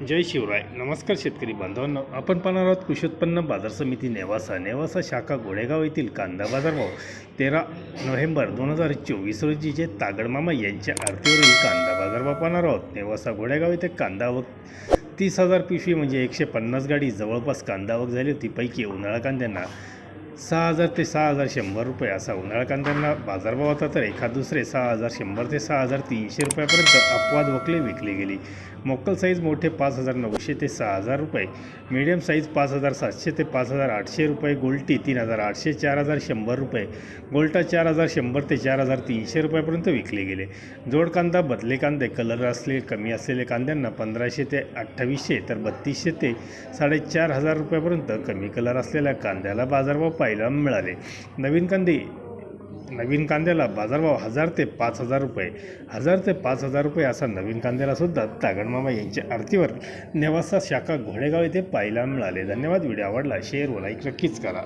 जय शिवराय. नमस्कार शेतकरी बांधवांना. आपण पाहणार आहोत कृषी उत्पन्न बाजार समिती नेवासा. नेवासा शाखा गोळेगाव येथील कांदा बाजारभाव तेरा नोव्हेंबर दोन हजार चोवीस रोजीचे तागडमामा यांच्या आरतीवरील कांदा बाजारभाव पाहणार आहोत. नेवासा गोळेगाव येथे कांदा आवक तीस हजार पिशवी म्हणजे एकशे पन्नास गाडी जवळपास कांदा आवक झाली होती. पैकी उन्हाळा कांद्यांना सहा हजार ते सहा हजार शंभर रुपये असा उन्हाळा कांद्यांना बाजारभाव होता तर एखाद दुसरे सहा हजार शंभर ते सहा हजार तीनशे रुपयापर्यंत अपवाद वकले विकली गेली. मोक्कल साईज मोठे पाच हजार नऊशे ते सहा हजार रुपये. मीडियम साईज पाच हजार सातशे ते पाच हजार आठशे रुपये. गोल्टी तीन हजार आठशे चार हजार शंभर रुपये. गोल्टा चार हजार शंभर ते चार हजार तीनशे रुपयापर्यंत विकले गेले. जोड कांदा बदले कांदे कलर असले कमी असलेले कांद्यांना पंधराशे ते अठ्ठावीसशे तर बत्तीसशे ते साडेचार हजार रुपयापर्यंत कमी कलर असलेल्या कांद्याला बाजारभाव पाहायला मिळाले. नवीन कांदे नवीन कांद्याला बाजारभाव हजार ते पाच हजार रुपये. हजार ते पाच हजार रुपये असा नवीन कांद्याला सुद्धा तागडमामा यांच्या आरतीवर नेवासा शाखा घोडेगाव येथे पाहायला मिळाले. धन्यवाद. व्हिडिओ आवडला शेअर व लाईक नक्कीच करा.